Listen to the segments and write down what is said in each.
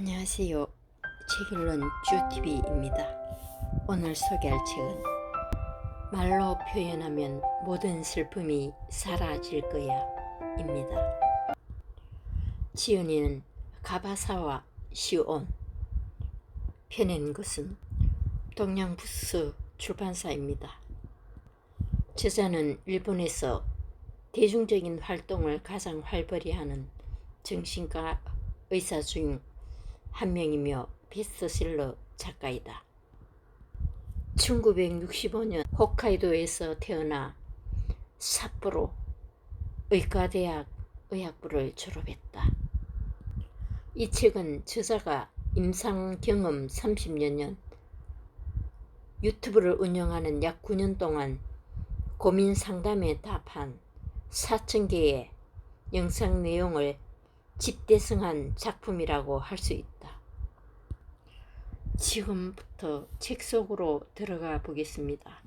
안녕하세요. 책 읽는 쭈TV입니다. 오늘 소개할 책은 말로 표현하면 모든 슬픔이 사라질 거야 입니다. 지은이는 가바사와 시온 펴낸 것은 동양부스 출판사입니다. 저자는 일본에서 대중적인 활동을 가장 활발히 하는 정신과 의사 중 한 명이며 베스트셀러 작가이다. 1965년 홋카이도에서 태어나 삿포로 의과대학 의학부를 졸업했다. 이 책은 저자가 임상 경험 30여 년, 유튜브를 운영하는 약 9년 동안 고민 상담에 답한 4,000개의 영상 내용을 집대성한 작품이라고 할 수 있다. 지금부터 책 속으로 들어가 보겠습니다.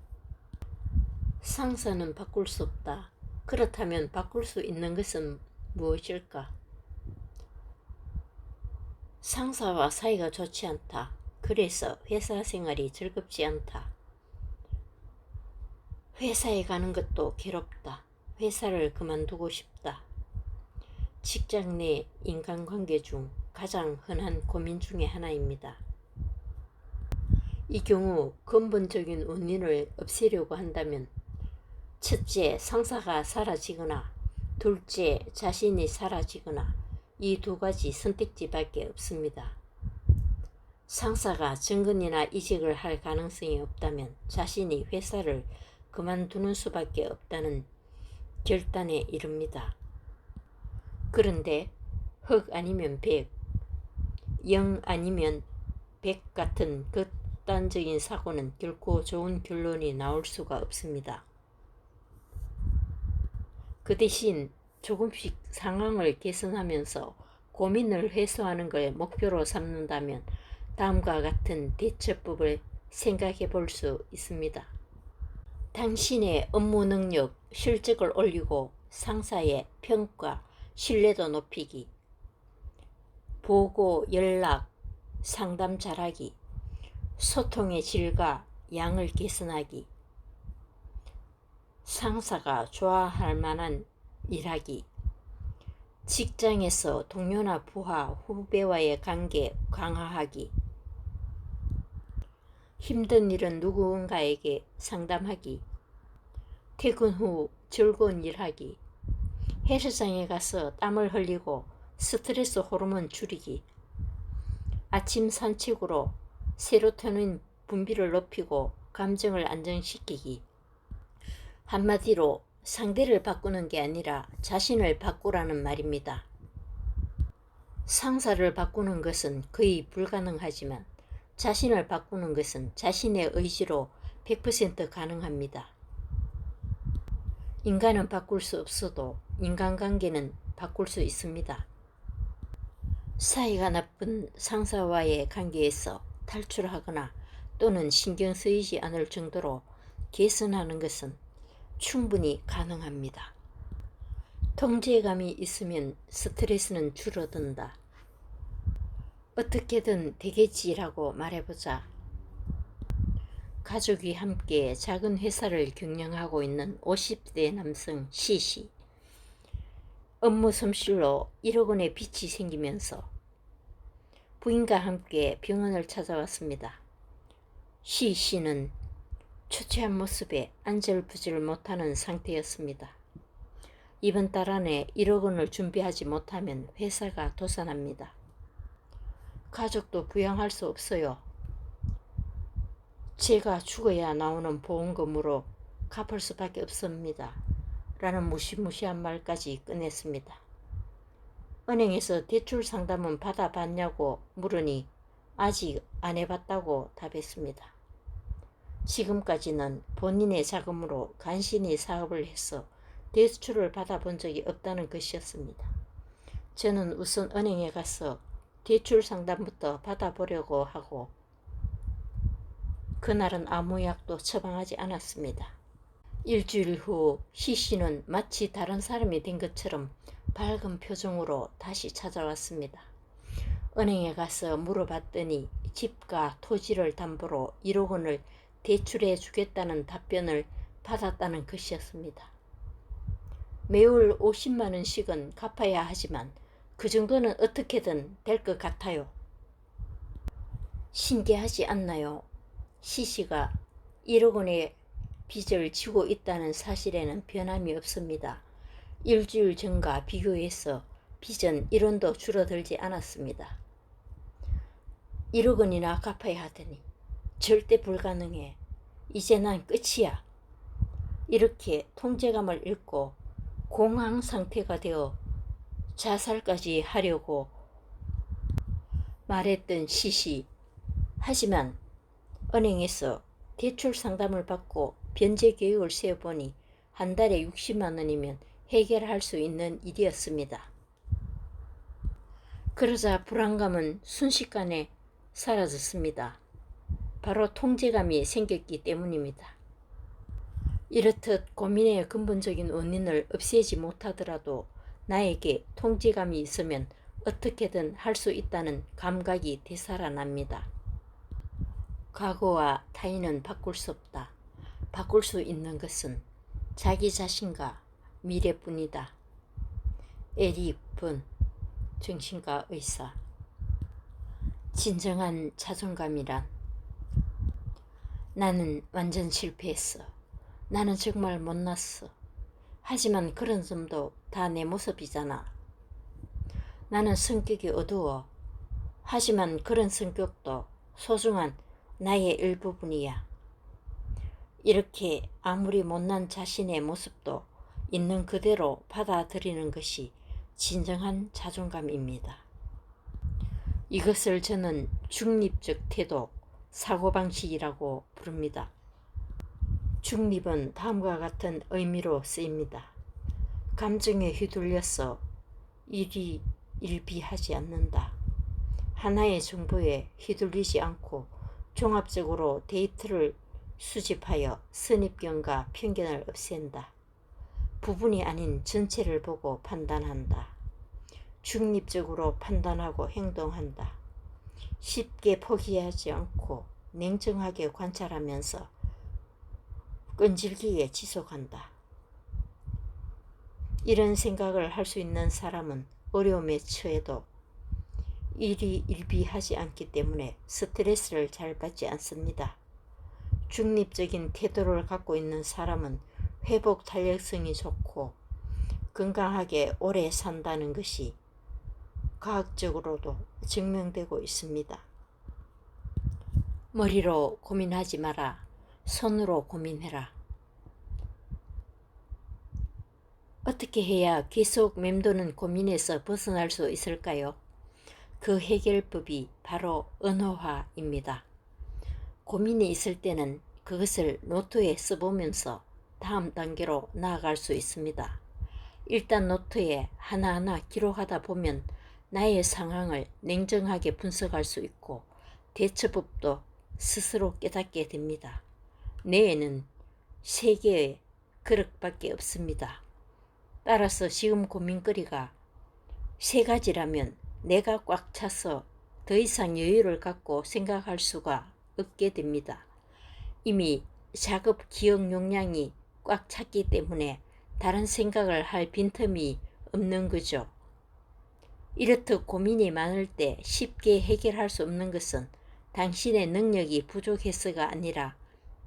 상사는 바꿀 수 없다. 그렇다면 바꿀 수 있는 것은 무엇일까? 상사와 사이가 좋지 않다. 그래서 회사 생활이 즐겁지 않다. 회사에 가는 것도 괴롭다. 회사를 그만두고 싶다. 직장 내 인간관계 중 가장 흔한 고민 중의 하나입니다. 이 경우 근본적인 원인을 없애려고 한다면 첫째, 상사가 사라지거나 둘째, 자신이 사라지거나 이 두 가지 선택지밖에 없습니다. 상사가 정근이나 이직을 할 가능성이 없다면 자신이 회사를 그만두는 수밖에 없다는 결단에 이릅니다. 그런데 흑 아니면 백, 영 아니면 백 같은 극단적인 사고는 결코 좋은 결론이 나올 수가 없습니다. 그 대신 조금씩 상황을 개선하면서 고민을 해소하는 걸 목표로 삼는다면 다음과 같은 대처법을 생각해 볼 수 있습니다. 당신의 업무 능력, 실적을 올리고 상사의 평가, 신뢰도 높이기, 보고, 연락, 상담 잘하기, 소통의 질과 양을 개선하기, 상사가 좋아할 만한 일하기, 직장에서 동료나 부하, 후배와의 관계 강화하기, 힘든 일은 누군가에게 상담하기, 퇴근 후 즐거운 일하기, 헬스장에 가서 땀을 흘리고 스트레스 호르몬 줄이기, 아침 산책으로 세로토닌 분비를 높이고 감정을 안정시키기. 한마디로 상대를 바꾸는 게 아니라 자신을 바꾸라는 말입니다. 상사를 바꾸는 것은 거의 불가능하지만 자신을 바꾸는 것은 자신의 의지로 100% 가능합니다. 인간은 바꿀 수 없어도 인간관계는 바꿀 수 있습니다. 사이가 나쁜 상사와의 관계에서 탈출하거나 또는 신경 쓰이지 않을 정도로 개선하는 것은 충분히 가능합니다. 통제감이 있으면 스트레스는 줄어든다. 어떻게든 되겠지라고 말해보자. 가족이 함께 작은 회사를 경영하고 있는 50대 남성 시시. 업무 솜씨로 1억 원의 빚이 생기면서 부인과 함께 병원을 찾아왔습니다. 시 씨는 초췌한 모습에 안절부절 못하는 상태였습니다. 이번 달 안에 1억 원을 준비하지 못하면 회사가 도산합니다. 가족도 부양할 수 없어요. 제가 죽어야 나오는 보험금으로 갚을 수밖에 없습니다. 라는 무시무시한 말까지 꺼냈습니다. 은행에서 대출 상담은 받아봤냐고 물으니 아직 안 해봤다고 답했습니다. 지금까지는 본인의 자금으로 간신히 사업을 해서 대출을 받아본 적이 없다는 것이었습니다. 저는 우선 은행에 가서 대출 상담부터 받아보려고 하고 그날은 아무 약도 처방하지 않았습니다. 일주일 후 시씨는 마치 다른 사람이 된 것처럼 밝은 표정으로 다시 찾아왔습니다. 은행에 가서 물어봤더니 집과 토지를 담보로 1억 원을 대출해 주겠다는 답변을 받았다는 것이었습니다. 매월 50만 원씩은 갚아야 하지만 그 정도는 어떻게든 될 것 같아요. 신기하지 않나요? 시시가 1억 원의 빚을 지고 있다는 사실에는 변함이 없습니다. 일주일 전과 비교해서 빚은 1원도 줄어들지 않았습니다. 1억 원이나 갚아야 하더니 절대 불가능해. 이제 난 끝이야. 이렇게 통제감을 잃고 공황 상태가 되어 자살까지 하려고 말했던 시시. 하지만 은행에서 대출 상담을 받고 변제 계획을 세워보니 한 달에 60만 원이면 해결할 수 있는 일이었습니다. 그러자 불안감은 순식간에 사라졌습니다. 바로 통제감이 생겼기 때문입니다. 이렇듯 고민의 근본적인 원인을 없애지 못하더라도 나에게 통제감이 있으면 어떻게든 할 수 있다는 감각이 되살아납니다. 과거와 타인은 바꿀 수 없다. 바꿀 수 있는 것은 자기 자신과 미래뿐이다. 에리 분 정신과 의사 진정한 자존감이란 나는 완전 실패했어. 나는 정말 못났어. 하지만 그런 점도 다 내 모습이잖아. 나는 성격이 어두워. 하지만 그런 성격도 소중한 나의 일부분이야. 이렇게 아무리 못난 자신의 모습도 있는 그대로 받아들이는 것이 진정한 자존감입니다. 이것을 저는 중립적 태도, 사고방식이라고 부릅니다. 중립은 다음과 같은 의미로 쓰입니다. 감정에 휘둘려서 일이 일비하지 않는다. 하나의 정보에 휘둘리지 않고 종합적으로 데이터를 수집하여 선입견과 편견을 없앤다. 부분이 아닌 전체를 보고 판단한다. 중립적으로 판단하고 행동한다. 쉽게 포기하지 않고 냉정하게 관찰하면서 끈질기게 지속한다. 이런 생각을 할 수 있는 사람은 어려움에 처해도 일이 일비하지 않기 때문에 스트레스를 잘 받지 않습니다. 중립적인 태도를 갖고 있는 사람은 회복 탄력성이 좋고 건강하게 오래 산다는 것이 과학적으로도 증명되고 있습니다. 머리로 고민하지 마라. 손으로 고민해라. 어떻게 해야 계속 맴도는 고민에서 벗어날 수 있을까요? 그 해결법이 바로 언어화입니다. 고민이 있을 때는 그것을 노트에 써보면서 다음 단계로 나아갈 수 있습니다. 일단 노트에 하나하나 기록하다 보면 나의 상황을 냉정하게 분석할 수 있고 대처법도 스스로 깨닫게 됩니다. 뇌에는 세 개의 그릇밖에 없습니다. 따라서 지금 고민거리가 세 가지라면 내가 꽉 차서 더 이상 여유를 갖고 생각할 수가 없게 됩니다. 이미 작업 기억 용량이 꽉 찼기 때문에 다른 생각을 할 빈틈이 없는 거죠. 이렇듯 고민이 많을 때 쉽게 해결할 수 없는 것은 당신의 능력이 부족해서가 아니라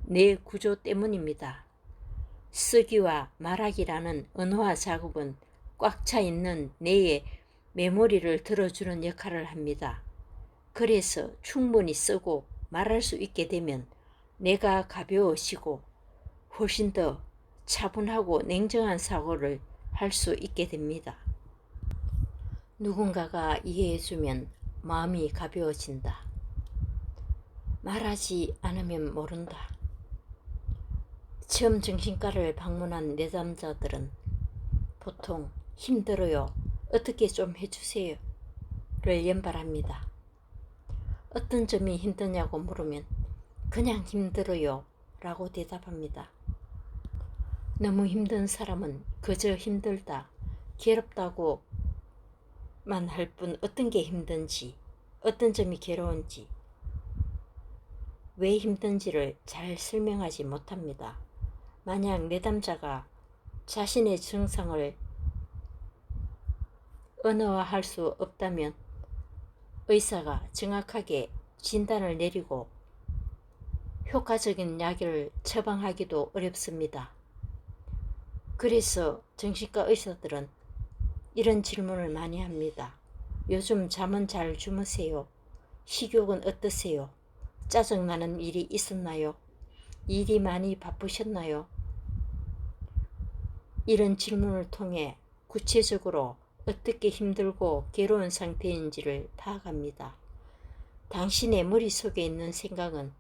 내 구조 때문입니다. 쓰기와 말하기라는 언어화 작업은 꽉 차 있는 뇌의 메모리를 들어주는 역할을 합니다. 그래서 충분히 쓰고 말할 수 있게 되면 내가 가벼워지고 훨씬 더 차분하고 냉정한 사고를 할 수 있게 됩니다. 누군가가 이해해주면 마음이 가벼워진다. 말하지 않으면 모른다. 처음 정신과를 방문한 내담자들은 보통 힘들어요. 어떻게 좀 해주세요. 를 연발합니다. 어떤 점이 힘드냐고 물으면 그냥 힘들어요. 라고 대답합니다. 너무 힘든 사람은 그저 힘들다, 괴롭다고만 할 뿐 어떤 게 힘든지 어떤 점이 괴로운지, 왜 힘든지를 잘 설명하지 못합니다. 만약 내담자가 자신의 증상을 언어화할 수 없다면 의사가 정확하게 진단을 내리고 효과적인 약을 처방하기도 어렵습니다. 그래서 정신과 의사들은 이런 질문을 많이 합니다. 요즘 잠은 잘 주무세요? 식욕은 어떠세요? 짜증나는 일이 있었나요? 일이 많이 바쁘셨나요? 이런 질문을 통해 구체적으로 어떻게 힘들고 괴로운 상태인지를 파악합니다. 당신의 머릿속에 있는 생각은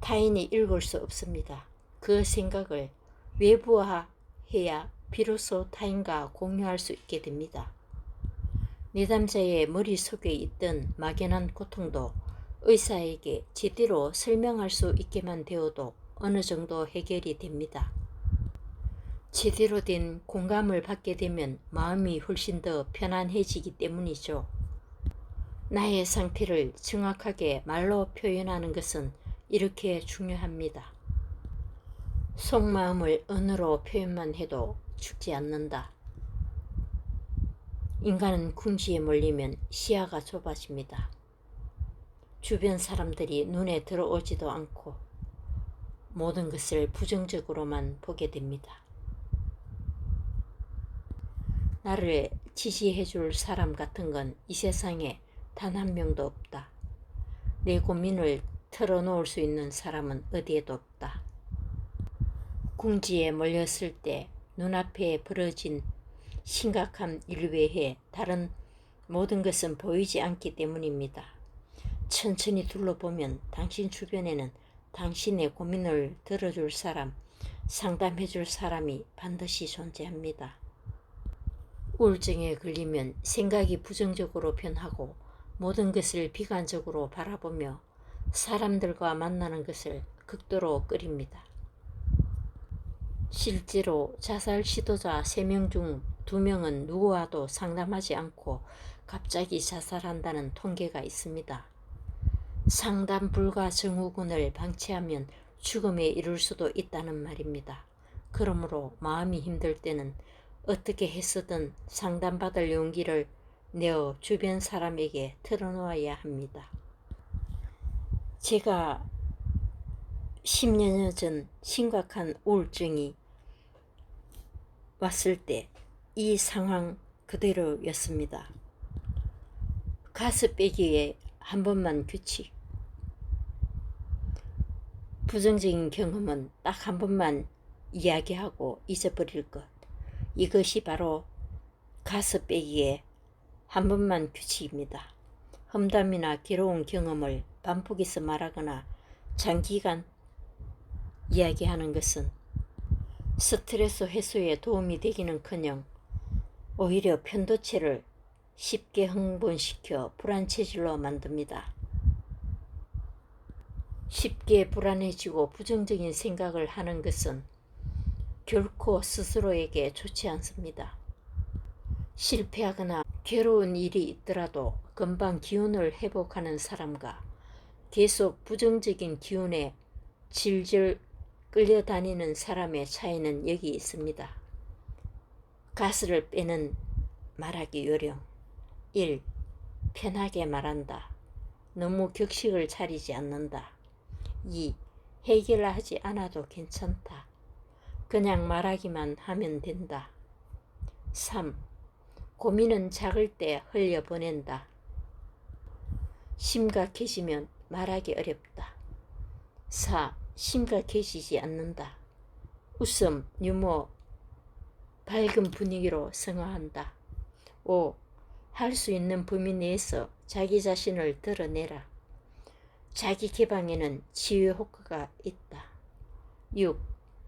타인이 읽을 수 없습니다. 그 생각을 외부화 해야 비로소 타인과 공유할 수 있게 됩니다. 내담자의 머릿속에 있던 막연한 고통도 의사에게 제대로 설명할 수 있게만 되어도 어느 정도 해결이 됩니다. 제대로 된 공감을 받게 되면 마음이 훨씬 더 편안해지기 때문이죠. 나의 상태를 정확하게 말로 표현하는 것은 이렇게 중요합니다. 속마음을 언어로 표현만 해도 죽지 않는다. 인간은 궁지에 몰리면 시야가 좁아집니다. 주변 사람들이 눈에 들어오지도 않고 모든 것을 부정적으로만 보게 됩니다. 나를 지지해 줄 사람 같은 건 이 세상에 단 한 명도 없다. 내 고민을 털어놓을 수 있는 사람은 어디에도 없다. 궁지에 몰렸을 때 눈앞에 벌어진 심각한 일 외에 다른 모든 것은 보이지 않기 때문입니다. 천천히 둘러보면 당신 주변에는 당신의 고민을 들어줄 사람, 상담해줄 사람이 반드시 존재합니다. 우울증에 걸리면 생각이 부정적으로 변하고 모든 것을 비관적으로 바라보며 사람들과 만나는 것을 극도로 끓입니다. 실제로 자살 시도자 3명 중 2명은 누구와도 상담하지 않고 갑자기 자살한다는 통계가 있습니다. 상담 불가 증후군을 방치하면 죽음에 이를 수도 있다는 말입니다. 그러므로 마음이 힘들 때는 어떻게 해서든 상담받을 용기를 내어 주변 사람에게 털어놓아야 합니다. 제가 10년여 전 심각한 우울증이 왔을 때 이 상황 그대로였습니다. 가스 빼기에 한 번만 규칙. 부정적인 경험은 딱 한 번만 이야기하고 잊어버릴 것. 이것이 바로 가스 빼기에 한 번만 규칙입니다. 험담이나 괴로운 경험을 반복해서 말하거나 장기간 이야기하는 것은 스트레스 해소에 도움이 되기는 커녕 오히려 편도체를 쉽게 흥분시켜 불안 체질로 만듭니다. 쉽게 불안해지고 부정적인 생각을 하는 것은 결코 스스로에게 좋지 않습니다. 실패하거나 괴로운 일이 있더라도 금방 기운을 회복하는 사람과 계속 부정적인 기운에 질질 끌려다니는 사람의 차이는 여기 있습니다. 가스를 빼는 말하기 요령 1. 편하게 말한다. 너무 격식을 차리지 않는다. 2. 해결하지 않아도 괜찮다. 그냥 말하기만 하면 된다. 3. 고민은 작을 때 흘려보낸다. 심각해지면 말하기 어렵다. 4. 심각해지지 않는다. 웃음, 유머, 밝은 분위기로 승화한다. 5. 할 수 있는 범위 내에서 자기 자신을 드러내라. 자기 개방에는 치유 효과가 있다. 6.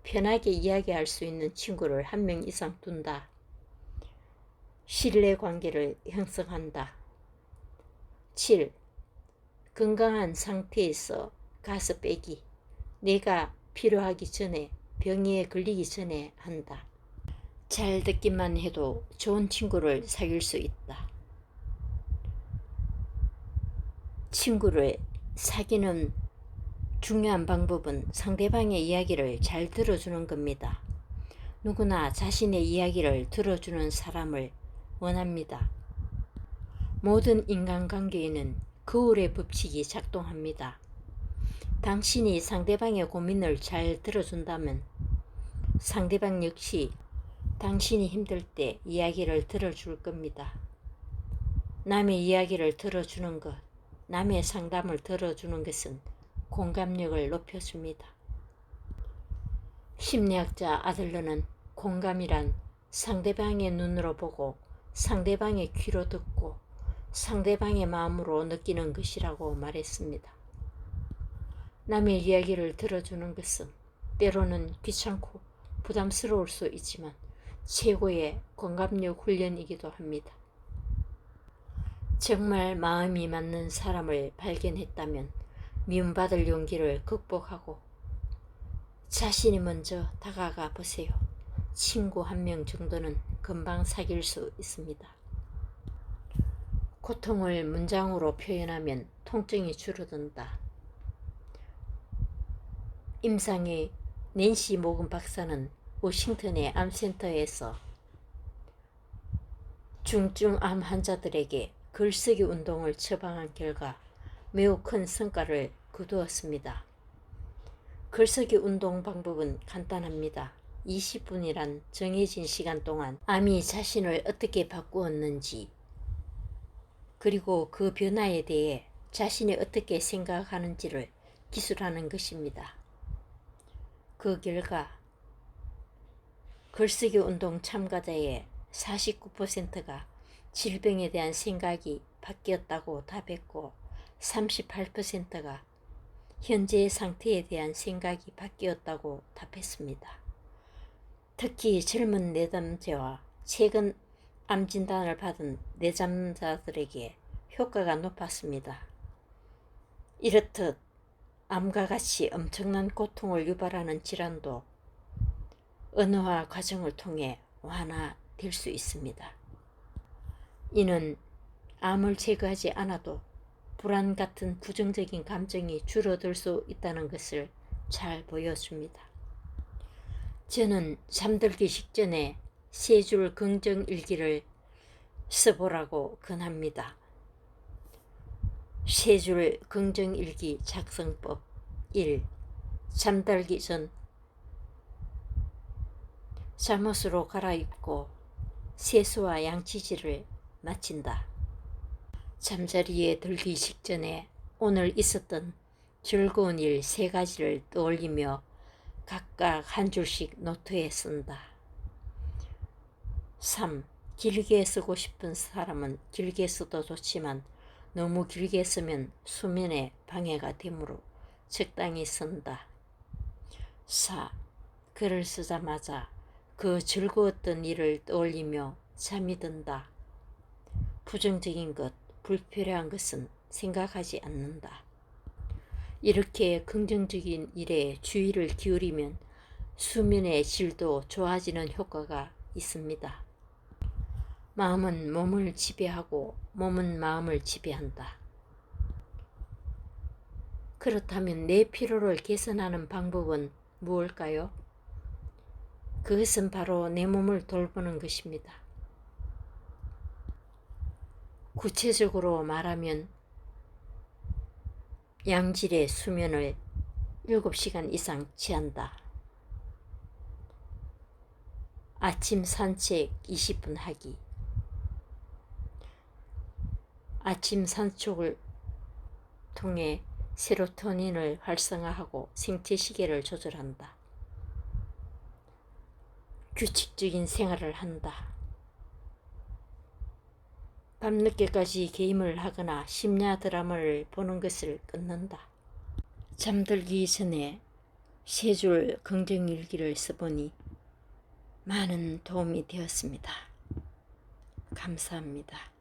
편하게 이야기할 수 있는 친구를 한 명 이상 둔다. 신뢰 관계를 형성한다. 7. 건강한 상태에서 가서 빼기. 내가 필요하기 전에 병에 걸리기 전에 한다. 잘 듣기만 해도 좋은 친구를 사귈 수 있다. 친구를 사귀는 중요한 방법은 상대방의 이야기를 잘 들어주는 겁니다. 누구나 자신의 이야기를 들어주는 사람을 원합니다. 모든 인간관계에는 거울의 법칙이 작동합니다. 당신이 상대방의 고민을 잘 들어준다면 상대방 역시 당신이 힘들 때 이야기를 들어줄 겁니다. 남의 이야기를 들어주는 것, 남의 상담을 들어주는 것은 공감력을 높여줍니다. 심리학자 아들러는 공감이란 상대방의 눈으로 보고 상대방의 귀로 듣고 상대방의 마음으로 느끼는 것이라고 말했습니다. 남의 이야기를 들어주는 것은 때로는 귀찮고 부담스러울 수 있지만 최고의 공감력 훈련이기도 합니다. 정말 마음이 맞는 사람을 발견했다면 미움받을 용기를 극복하고 자신이 먼저 다가가 보세요. 친구 한 명 정도는 금방 사귈 수 있습니다. 고통을 문장으로 표현하면 통증이 줄어든다. 임상의 낸시 모금 박사는 워싱턴의 암센터에서 중증암 환자들에게 글쓰기 운동을 처방한 결과 매우 큰 성과를 거두었습니다. 글쓰기 운동 방법은 간단합니다. 20분이란 정해진 시간 동안 암이 자신을 어떻게 바꾸었는지 그리고 그 변화에 대해 자신이 어떻게 생각하는지를 기술하는 것입니다. 그 결과 글쓰기 운동 참가자의 49%가 질병에 대한 생각이 바뀌었다고 답했고 38%가 현재의 상태에 대한 생각이 바뀌었다고 답했습니다. 특히 젊은 내담자와 최근 암 진단을 받은 내담자들에게 효과가 높았습니다. 이렇듯 암과 같이 엄청난 고통을 유발하는 질환도 언어화 과정을 통해 완화될 수 있습니다. 이는 암을 제거하지 않아도 불안 같은 부정적인 감정이 줄어들 수 있다는 것을 잘 보여줍니다. 저는 잠들기 직전에 세 줄 긍정 일기를 써보라고 권합니다. 세줄 긍정 일기 작성법 1. 잠들기 전 잠옷으로 갈아입고 세수와 양치질을 마친다. 잠자리에 들기 직전에 오늘 있었던 즐거운 일 세 가지를 떠올리며 각각 한 줄씩 노트에 쓴다. 3. 길게 쓰고 싶은 사람은 길게 써도 좋지만 너무 길게 쓰면 수면에 방해가 되므로 적당히 쓴다. 4. 글을 쓰자마자 그 즐거웠던 일을 떠올리며 잠이 든다. 부정적인 것, 불필요한 것은 생각하지 않는다. 이렇게 긍정적인 일에 주의를 기울이면 수면의 질도 좋아지는 효과가 있습니다. 마음은 몸을 지배하고 몸은 마음을 지배한다. 그렇다면 내 피로를 개선하는 방법은 무엇일까요? 그것은 바로 내 몸을 돌보는 것입니다. 구체적으로 말하면 양질의 수면을 7시간 이상 취한다. 아침 산책 20분 하기. 아침 산책을 통해 세로토닌을 활성화하고 생체 시계를 조절한다. 규칙적인 생활을 한다. 밤늦게까지 게임을 하거나 심야 드라마를 보는 것을 끊는다. 잠들기 전에 세 줄 긍정일기를 써보니 많은 도움이 되었습니다. 감사합니다.